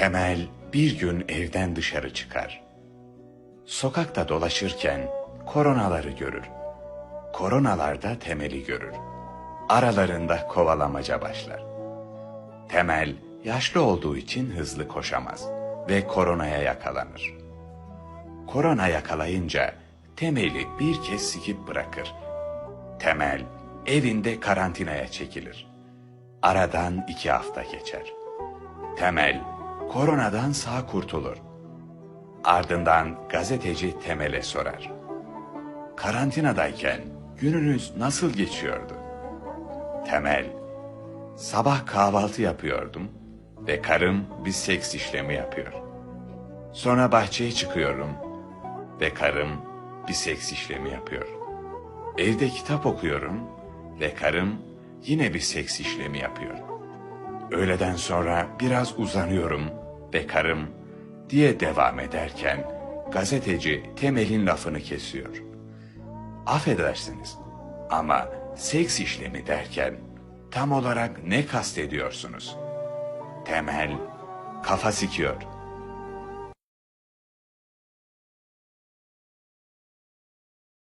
Temel bir gün evden dışarı çıkar. Sokakta dolaşırken koronaları görür. Koronalar da Temel'i görür. Aralarında kovalamaca başlar. Temel yaşlı olduğu için hızlı koşamaz ve koronaya yakalanır. Korona yakalayınca Temel'i bir kez sikip bırakır. Temel evinde karantinaya çekilir. Aradan iki hafta geçer. Temel koronadan sağ kurtulur. Ardından gazeteci Temel'e sorar. Karantinadayken gününüz nasıl geçiyordu? Temel, sabah kahvaltı yapıyordum ve karım bir seks işlemi yapıyor. Sonra bahçeye çıkıyorum ve karım bir seks işlemi yapıyor. Evde kitap okuyorum ve karım yine bir seks işlemi yapıyor. Öğleden sonra biraz uzanıyorum ve karım diye devam ederken gazeteci Temel'in lafını kesiyor. Affedersiniz ama seks işlemi derken tam olarak ne kastediyorsunuz? Temel kafa sikiyor.